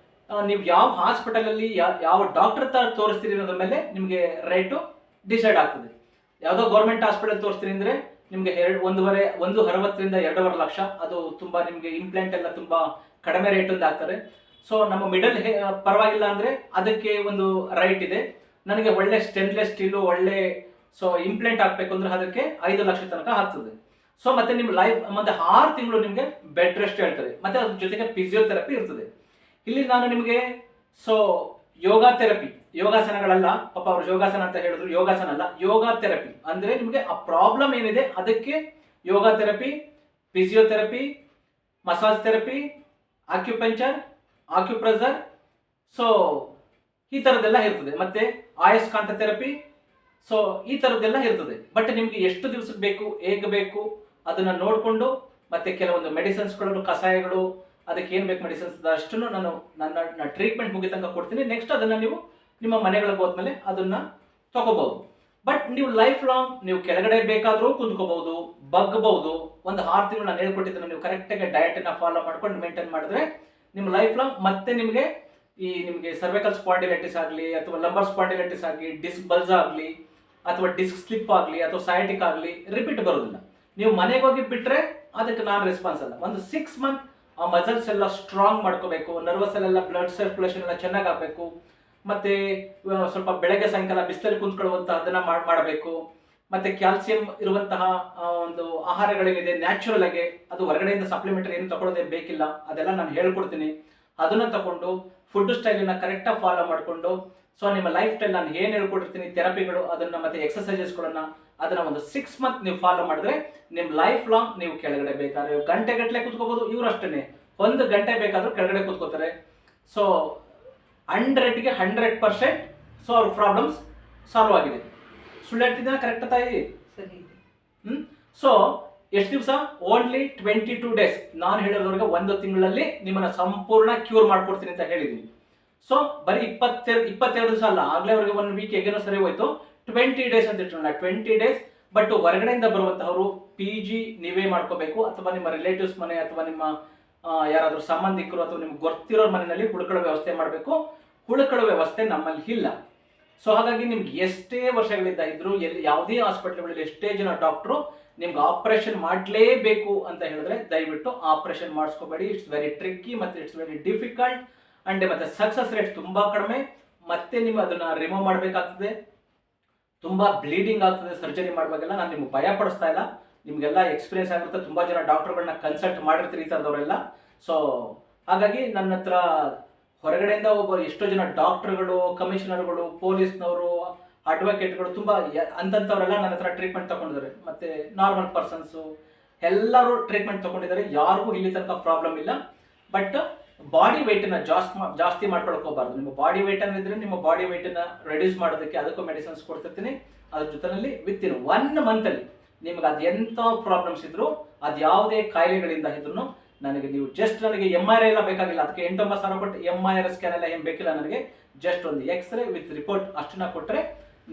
ನೀವು ಯಾವ ಹಾಸ್ಪಿಟಲಲ್ಲಿ ಯಾವ ಡಾಕ್ಟರ್ ತರ ತೋರಿಸ್ತೀರಿ ಅನ್ನೋದ್ರ ಮೇಲೆ ನಿಮಗೆ ರೇಟು ಡಿಸೈಡ್ ಆಗ್ತದೆ. ಯಾವುದೋ ಗೌರ್ಮೆಂಟ್ ಹಾಸ್ಪಿಟಲ್ ತೋರಿಸ್ತೀರಿ ಅಂದ್ರೆ ನಿಮಗೆ ಎರಡು, ಒಂದೂವರೆ, ಒಂದು ಅರವತ್ತರಿಂದ ಎರಡೂವರೆ ಲಕ್ಷ, ಅದು ತುಂಬಾ ನಿಮಗೆ ಇಂಪ್ಲಾಂಟ್ ಎಲ್ಲ ತುಂಬಾ ಕಡಿಮೆ ರೇಟ್ ಹಾಕ್ತಾರೆ ಆಗ್ತಾರೆ ಸೊ ನಮ್ಮ ಮಿಡಲ್ ಪರವಾಗಿಲ್ಲ ಅಂದ್ರೆ ಅದಕ್ಕೆ ಒಂದು ರೈಟ್ ಇದೆ. ನನಗೆ ಒಳ್ಳೆ ಸ್ಟೇನ್ಲೆಸ್ ಸ್ಟೀಲು ಒಳ್ಳೆ ಸೊ ಇಂಪ್ಲಾಂಟ್ ಹಾಕ್ಬೇಕು ಅಂದ್ರೆ ಅದಕ್ಕೆ ಐದು ಲಕ್ಷ ತನಕ ಆಗ್ತದೆ. ಸೊ ಮತ್ತೆ ನಿಮ್ಮ ಲೈಫ್ ಮತ್ತೆ ಆರು ತಿಂಗಳು ನಿಮಗೆ ಬೆಡ್ ರೆಸ್ಟ್ ಹೇಳ್ತದೆ ಮತ್ತೆ ಅದ್ರ ಜೊತೆಗೆ ಫಿಸಿಯೋಥೆರಪಿ ಇರ್ತದೆ. ಇಲ್ಲಿ ನಾನು ನಿಮಗೆ ಸೊ ಯೋಗ ಥೆರಪಿ ಯೋಗಾಸನಗಳಲ್ಲ, ಪಾಪ ಅವರು ಯೋಗಾಸನ ಅಂತ ಹೇಳಿದ್ರು, ಯೋಗಾಸನ ಅಲ್ಲ, ಯೋಗ ಥೆರಪಿ ಅಂದ್ರೆ ನಿಮಗೆ ಆ ಪ್ರಾಬ್ಲಮ್ ಏನಿದೆ, ಅದಕ್ಕೆ yoga therapy physiotherapy massage therapy acupuncture acupressure so ಈ ಥರದ್ದೆಲ್ಲ ಇರ್ತದೆ. ಮತ್ತೆ ಆಯಸ್ಕಾಂತ ಥೆರಪಿ ಸೊ ಈ ಥರದ್ದೆಲ್ಲ ಇರ್ತದೆ. ಬಟ್ ನಿಮಗೆ ಎಷ್ಟು ದಿವಸಕ್ಕೆ ಬೇಕು, ಹೇಗೆ ಬೇಕು, ಅದನ್ನ ನೋಡಿಕೊಂಡು, ಮತ್ತೆ ಕೆಲವೊಂದು ಮೆಡಿಸಿನ್ಸ್ಗಳು ಕಷಾಯಗಳು ಅದಕ್ಕೆ ಏನು ಬೇಕು ಮೆಡಿಸಿನ್ಸ್ ಅಷ್ಟನ್ನು ನಾನು ನನ್ನ ಟ್ರೀಟ್ಮೆಂಟ್ ಮುಗಿತಂಗ ಕೊಡ್ತೀನಿ. ನೆಕ್ಸ್ಟ್ ಅದನ್ನು ನೀವು ನಿಮ್ಮ ಮನೆಗಳಿಗೆ ಹೋದ್ಮೇಲೆ ಅದನ್ನ ತಗೋಬಹುದು. ಬಟ್ ನೀವು ಲೈಫ್ ಲಾಂಗ್ ನೀವು ಕೆಳಗಡೆ ಬೇಕಾದರೂ ಕುಂತ್ಕೋಬಹುದು ಬಗ್ಬಹುದು ಒಂದು ಆರು ತಿಂಗಳು ನಾನು ಹೇಳ್ಕೊಟ್ಟಿದ್ದನ್ನು ನೀವು ಕರೆಕ್ಟಾಗಿ ಡಯಟನ್ನು ಫಾಲೋ ಮಾಡ್ಕೊಂಡು ಮೇಂಟೈನ್ ಮಾಡಿದ್ರೆ ನಿಮ್ಮ ಲೈಫ್ ಲಾಂಗ್ ಮತ್ತೆ ನಿಮಗೆ ಈ ನಿಮಗೆ ಸರ್ವೈಕಲ್ ಸ್ಪಾಂಡಿಲೈಟಿಸ್ ಆಗಲಿ ಅಥವಾ ಲಂಬರ್ ಸ್ಪಾಂಡಿಲೈಟಿಸ್ ಆಗಲಿ ಡಿಸ್ಕ್ ಬಲ್ಸ್ ಆಗಲಿ ಅಥವಾ ಡಿಸ್ಕ್ ಸ್ಲಿಪ್ ಆಗಲಿ ಅಥವಾ ಸಯಾಟಿಕ್ ಆಗಲಿ ರಿಪೀಟ್ ಬರೋದಿಲ್ಲ. ನೀವು ಮನೆಗೆ ಹೋಗಿ ಬಿಟ್ರೆ ಅದಕ್ಕೆ ನಾನು ರೆಸ್ಪಾನ್ಸ್ ಅಲ್ಲ. ಒಂದು ಸಿಕ್ಸ್ ಮಂತ್ ಆ ಮಸಲ್ಸ್ ಎಲ್ಲ ಸ್ಟ್ರಾಂಗ್ ಮಾಡ್ಕೋಬೇಕು ನರ್ವಸ್ ಅಲ್ಲೆಲ್ಲ ಬ್ಲಡ್ ಸರ್ಕ್ಯುಲೇಷನ್ ಎಲ್ಲ ಚೆನ್ನಾಗಿ ಆಗಬೇಕು ಮತ್ತೆ ಸ್ವಲ್ಪ ಬೆಳಗ್ಗೆ ಸಾಯಂಕಾಲ ಬಿಸಿಲಲ್ಲಿ ಕುಂತ್ಕೊಳ್ಳುವಂತ ಅದನ್ನ ಮಾಡ್- ಮಾಡಬೇಕು, ಮತ್ತೆ ಕ್ಯಾಲ್ಸಿಯಂ ಇರುವಂತಹ ಒಂದು ಆಹಾರಗಳೇನಿದೆ ನ್ಯಾಚುರಲ್ ಆಗಿ ಅದು ಹೊರಗಡೆಯಿಂದ ಸಪ್ಲಿಮೆಂಟರಿ ಏನು ತಗೊಳ್ಳೋದೇ ಬೇಕಿಲ್ಲ, ಅದೆಲ್ಲ ನಾನು ಹೇಳ್ಕೊಡ್ತೀನಿ. ಅದನ್ನ ತಗೊಂಡು ಫುಡ್ ಸ್ಟೈಲನ್ನು ಕರೆಕ್ಟಾಗಿ ಫಾಲೋ ಮಾಡಿಕೊಂಡು ಸೊ ನಿಮ್ಮ ಲೈಫ್ ಸ್ಟೈಲ್ ನಾನು ಏನು ಹೇಳ್ಕೊಟ್ಟಿರ್ತೀನಿ ಥೆರಪಿಗಳು ಅದನ್ನ ಮತ್ತೆ ಎಕ್ಸಸೈಸಸ್ಗಳನ್ನ ಅದನ್ನ ಒಂದು ಸಿಕ್ಸ್ ಮಂತ್ ನೀವು ಫಾಲೋ ಮಾಡಿದ್ರೆ ನಿಮ್ಮ ಲೈಫ್ ಲಾಂಗ್ ನೀವು ಕೆಳಗಡೆ ಬೇಕಾದ್ರೆ ಗಂಟೆ ಗಟ್ಟಲೆ ಕುತ್ಕೋಬಹುದು ಇವ್ರು ಅಷ್ಟೇ ಒಂದು ಗಂಟೆ ಬೇಕಾದ್ರೂ ಕೆಳಗಡೆ ಕೂತ್ಕೋತಾರೆ. ಸೊ ಹಂಡ್ರೆಡ್ಗೆ ಹಂಡ್ರೆಡ್ ಪರ್ಸೆಂಟ್ ಸೊ ಅವ್ರ ಪ್ರಾಬ್ಲಮ್ಸ್ ಸಾಲ್ವ್ ಆಗಿದೆ. ಸುಳ್ಳು ಹೇಳ್ತಿದ್ದೀನ ಕರೆಕ್ಟ್ ತಾಯಿ? ಸರಿ. ಇದೆ ಹ್ಮ್? ಸೊ ಎಷ್ಟು ದಿವಸ? ಓನ್ಲಿ ಟ್ವೆಂಟಿ ಟೂ ಡೇಸ್ ನಾನು ಹೇಳೋದ್ರವರೆಗೆ ಒಂದು ತಿಂಗಳಲ್ಲಿ ನಿಮ್ಮನ್ನ ಸಂಪೂರ್ಣ ಕ್ಯೂರ್ ಮಾಡ್ಕೊಡ್ತೀನಿ ಅಂತ ಹೇಳಿದ್ದೀನಿ. ಸೊ ಬರೀ ಇಪ್ಪತ್ತೆರಡು ಇಪ್ಪತ್ತೆರಡು ದಿವಸ ಅಲ್ಲ ಆಗ್ಲೇ ಅವ್ರಿಗೆ ಒನ್ ವೀಕ್ ಹೇಗೇನೋ ಸರಿ ಹೋಯ್ತು. ಟ್ವೆಂಟಿ ಡೇಸ್ ಅಂತ ಇಟ್ಕೊಳ್ಳೋಣ ಟ್ವೆಂಟಿ ಡೇಸ್ ಬಟ್ ಹೊರಗಡೆಯಿಂದ ಬರುವಂತಹವರು ಪಿ ಜಿ ನೀವೇ ಮಾಡ್ಕೋಬೇಕು, ಅಥವಾ ನಿಮ್ಮ ರಿಲೇಟಿವ್ಸ್ ಮನೆ, ಅಥವಾ ನಿಮ್ಮ ಯಾರಾದರೂ ಯಾರಾದ್ರೂ ಸಂಬಂಧಿಕರು, ಅಥವಾ ನಿಮ್ಗೆ ಗೊತ್ತಿರೋ ಮನೆಯಲ್ಲಿ ಹುಡುಕಳ ವ್ಯವಸ್ಥೆ ಮಾಡಬೇಕು. ಹುಡುಕಳ ವ್ಯವಸ್ಥೆ ನಮ್ಮಲ್ಲಿ ಇಲ್ಲ. ಸೊ ಹಾಗಾಗಿ ನಿಮ್ಗೆ ಎಷ್ಟೇ ವರ್ಷಗಳಿಂದ ಇದ್ರು ಎಲ್ಲಿ ಯಾವುದೇ ಹಾಸ್ಪಿಟ್ಲ್ಗಳಲ್ಲಿ ಎಷ್ಟೇ ಜನ ಡಾಕ್ಟ್ರು ನಿಮ್ಗೆ ಆಪರೇಷನ್ ಮಾಡಲೇಬೇಕು ಅಂತ ಹೇಳಿದ್ರೆ ದಯವಿಟ್ಟು ಆಪರೇಷನ್ ಮಾಡಿಸ್ಕೋಬೇಡಿ. ಇಟ್ಸ್ ವೆರಿ ಟ್ರಿಕ್ಕಿ ಮತ್ತೆ ಇಟ್ಸ್ ವೆರಿ ಡಿಫಿಕಲ್ಟ್ ಅಂಡ್ ಮತ್ತೆ ಸಕ್ಸಸ್ ರೇಟ್ ತುಂಬಾ ಕಡಿಮೆ. ಮತ್ತೆ ನೀವು ಅದನ್ನ ರಿಮೂವ್ ಮಾಡಬೇಕಾಗ್ತದೆ. ತುಂಬಾ ಬ್ಲೀಡಿಂಗ್ ಆಗ್ತದೆ ಸರ್ಜರಿ ಮಾಡುವಾಗೆಲ್ಲ. ನಾನು ನಿಮ್ಗೆ ಭಯ ಪಡಿಸ್ತಾ ಇಲ್ಲ. ನಿಮಗೆಲ್ಲ ಎಕ್ಸ್ಪೀರಿಯನ್ಸ್ ಆಗಿರುತ್ತೆ. ತುಂಬಾ ಜನ ಡಾಕ್ಟರ್ಗಳನ್ನ ಕನ್ಸಲ್ಟ್ ಮಾಡಿರ್ತೀರಿ ಈ ಥರದವರೆಲ್ಲ ಸೊ ಹಾಗಾಗಿ ನನ್ನ ಹತ್ರ ಹೊರಗಡೆಯಿಂದ ಒಬ್ಬ ಎಷ್ಟೋ ಜನ ಡಾಕ್ಟರ್ಗಳು ಕಮಿಷನರ್ಗಳು ಪೊಲೀಸ್ನವರು ಅಡ್ವೊಕೇಟ್ಗಳು ತುಂಬ ಅಂತಂಥವ್ರೆಲ್ಲ ನನ್ನ ಹತ್ರ ಟ್ರೀಟ್ಮೆಂಟ್ ತಗೊಂಡಿದ್ದಾರೆ. ಮತ್ತೆ ನಾರ್ಮಲ್ ಪರ್ಸನ್ಸು ಎಲ್ಲರೂ ಟ್ರೀಟ್ಮೆಂಟ್ ತಗೊಂಡಿದ್ದಾರೆ. ಯಾರಿಗೂ ಇಲ್ಲಿ ತನಕ ಪ್ರಾಬ್ಲಮ್ ಇಲ್ಲ. ಬಟ್ ಬಾಡಿ ವೆಯ್ಟನ್ನ ಜಾಸ್ತಿ ಜಾಸ್ತಿ ಮಾಡ್ಕೊಳ್ಕೋಬಾರ್ದು ನಿಮ್ಮ ಬಾಡಿ ವೆಯ್ಟ್ ಅನ್ನಿದ್ರೆ ನಿಮ್ಮ ಬಾಡಿ ವೆಯ್ಟನ್ನ ರೆಡ್ಯೂಸ್ ಮಾಡೋದಕ್ಕೆ ಅದಕ್ಕೂ ಮೆಡಿಸಿನ್ಸ್ ಕೊಡ್ತಿರ್ತೀನಿ. ಅದ್ರ ಜೊತೆನಲ್ಲಿ ವಿತ್ ಇನ್ ಒನ್ ಮಂತಲ್ಲಿ ನಿಮ್ಗೆ ಅದು ಎಂಥ ಪ್ರಾಬ್ಲಮ್ಸ್ ಇದ್ರು, ಅದು ಯಾವುದೇ ಕಾಯಿಲೆಗಳಿಂದ ಇದ್ರು ನನಗೆ ನೀವು ಜಸ್ಟ್ ನನಗೆ ಎಂ ಆರ್ ಐ ಎಲ್ಲ ಬೇಕಾಗಿಲ್ಲ. ಅದಕ್ಕೆ ಎಂಟೊಂಬತ್ತು ಸಾವಿರ ಕೊಟ್ಟು ಎಂ ಐ ಆರ್ ಸ್ಕ್ಯಾನ್ ಎಲ್ಲ ಏನು ಬೇಕಿಲ್ಲ ನನಗೆ ಜಸ್ಟ್ ಒಂದು ಎಕ್ಸ್ರೇ ವಿತ್ ರಿಪೋರ್ಟ್ ಅಷ್ಟನ್ನ ಕೊಟ್ಟರೆ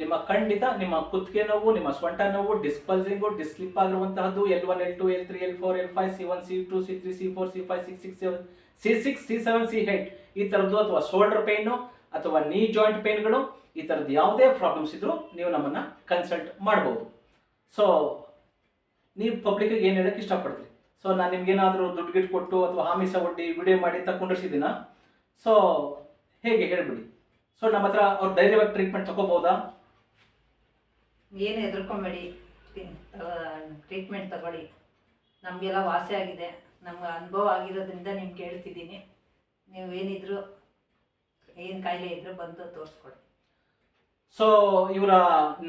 ನಿಮ್ಮ ಖಂಡಿತ ನಿಮ್ಮ ಕುತ್ತಿಗೆ ನೋವು, ನಿಮ್ಮ ಸೊಂಟ ನೋವು ಡಿಸ್ಪಲ್ಸಿಂಗು disc slip ಆಗಿರುವಂತಹದ್ದು L one L two L three L four L five C one C two C three C four C five six six seven C six C seven C eight ಈ ಥರದ್ದು ಅಥವಾ ಶೋಲ್ಡರ್ ಪೇಯ್ನು ಅಥವಾ ನೀ joint ಪೇನ್ಗಳು ಈ ಥರದ್ದು ಯಾವುದೇ problems ಇದ್ದರೂ ನೀವು ನಮ್ಮನ್ನು ಕನ್ಸಲ್ಟ್ ಮಾಡ್ಬೋದು. ಸೊ ನೀವು ಪಬ್ಲಿಕ್ಗೆ ಏನು ಹೇಳಕ್ಕೆ ಇಷ್ಟಪಡ್ತೀರಿ? ಸೊ ನಾನು ನಿಮ್ಗೇನಾದರೂ ದುಡ್ಡು ಗಿಟ್ಟು ಕೊಟ್ಟು ಅಥವಾ ಹಾಮಿಸ ಒಡ್ಡಿ ವಿಡಿಯೋ ಮಾಡಿ ತಗೊಂಡಿರ್ಸಿದ್ದೀನ ಸೊ ಹೇಗೆ ಹೇಳ್ಬಿಡಿ? ಸೊ ನಮ್ಮ ಹತ್ರ ಅವ್ರು ಧೈರ್ಯವಾಗಿ ಟ್ರೀಟ್ಮೆಂಟ್ ತಗೋಬೋದಾ ಏನು ಹೆದರ್ಕೊಂಬೇಡಿ ಟ್ರೀಟ್ಮೆಂಟ್ ತಗೊಳ್ಳಿ. ನಮಗೆಲ್ಲ ವಾಸಿ ಆಗಿದೆ. ನಮ್ಗೆ ಅನುಭವ ಆಗಿರೋದ್ರಿಂದ ನಿಮ್ಗೆ ಕೇಳ್ತಿದ್ದೀನಿ. ನೀವು ಏನಿದ್ರು, ಏನು ಕಾಯಿಲೆ ಇದ್ರು ಬಂದು ತೋರಿಸ್ಕೊಡಿ. ಸೊ ಇವರ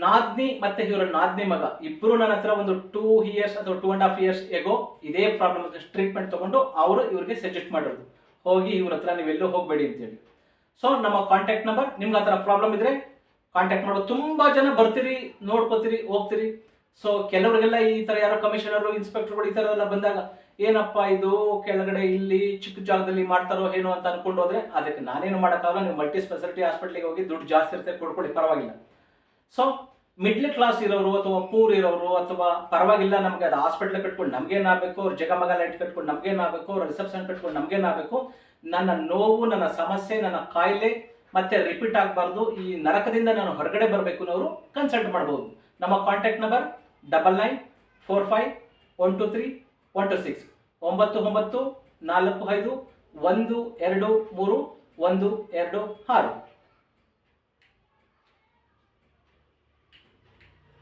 ನಾದ್ನಿ ಮತ್ತೆ ಇವರ ನಾದ್ನಿ ಮಗ, ಇಬ್ರು ನನ್ನ ಹತ್ರ ಒಂದು ಟೂ ಇಯರ್ಸ್ ಅಥವಾ two and half years ago ಇದೇ ಪ್ರಾಬ್ಲಮ್ ಟ್ರೀಟ್ಮೆಂಟ್ ತಗೊಂಡು ಅವರು ಇವ್ರಿಗೆ ಸಜೆಸ್ಟ್ ಮಾಡಿರೋದು. ಹೋಗಿ ಇವ್ರ ಹತ್ರ ನೀವೆಲ್ಲೂ ಹೋಗಬೇಡಿ ಅಂತೇಳಿ. ಸೊ ನಮ್ಮ ಕಾಂಟ್ಯಾಕ್ಟ್ ನಂಬರ್ ನಿಮ್ಗೆ ಆ ಥರ ಪ್ರಾಬ್ಲಮ್ ಇದ್ರೆ ಕಾಂಟ್ಯಾಕ್ಟ್ ಮಾಡೋ ತುಂಬಾ ಜನ ಬರ್ತೀರಿ, ನೋಡ್ಕೋತೀರಿ, ಹೋಗ್ತೀರಿ. ಸೊ ಕೆಲವರಿಗೆಲ್ಲ ಈ ಥರ ಯಾರೋ ಕಮಿಷನರು ಇನ್ಸ್ಪೆಕ್ಟರ್ಗಳು ಈ ಥರ ಎಲ್ಲ ಬಂದಾಗ ಏನಪ್ಪ ಇದು? ಕೆಳಗಡೆ ಇಲ್ಲಿ ಚಿಕ್ಕ ಜಾಗದಲ್ಲಿ ಮಾಡ್ತಾರೋ ಏನೋ ಅಂತ ಅನ್ಕೊಂಡು ಹೋದ್ರೆ ಅದಕ್ಕೆ ನಾನೇನು ಮಾಡೋಕ್ಕಾಗಲ್ಲ, ನೀವು ಮಲ್ಟಿ ಸ್ಪೆಷಾಲಿಟಿ ಹಾಸ್ಪಿಟ್ಲಿಗೆ ಹೋಗಿ ದುಡ್ಡು ಜಾಸ್ತಿ ಇರುತ್ತೆ, ಕೊಡ್ಕೊಳ್ಳಿ, ಪರವಾಗಿಲ್ಲ. ಸೊ ಮಿಡ್ಲ್ ಕ್ಲಾಸ್ ಇರೋರು ಅಥವಾ ಪೂರ್ ಇರೋರು ಅಥವಾ ಪರವಾಗಿಲ್ಲ ನಮಗೆ ಅದು ಹಾಸ್ಪಿಟ್ಲ್ ಕಟ್ಕೊಂಡು ನಮಗೇನಾಗಬೇಕು ಅವ್ರ ಜಗಮಗ ಲೈಟ್ ಕಟ್ಕೊಂಡು ನಮಗೇನಾಗಬೇಕು ಅವ್ರ ರಿಸೆಪ್ಷನ್ ಕಟ್ಕೊಂಡು ನಮಗೇನಾಗಬೇಕು ನನ್ನ ನೋವು, ನನ್ನ ಸಮಸ್ಯೆ, ನನ್ನ ಕಾಯಿಲೆ ಮತ್ತೆ ರಿಪೀಟ್ ಆಗಬಾರ್ದು, ಈ ನರಕದಿಂದ ನಾನು ಹೊರಗಡೆ ಬರಬೇಕು ಅನ್ನೋರು ಕನ್ಸಲ್ಟ್ ಮಾಡ್ಬೋದು. ನಮ್ಮ contact number double nine four five one two three one two six ಒಂಬತ್ತು ಒಂಬತ್ತು ನಾಲ್ಕು ಐದು ಒಂದು ಎರಡು ಮೂರು ಒಂದು ಎರಡು ಆರು.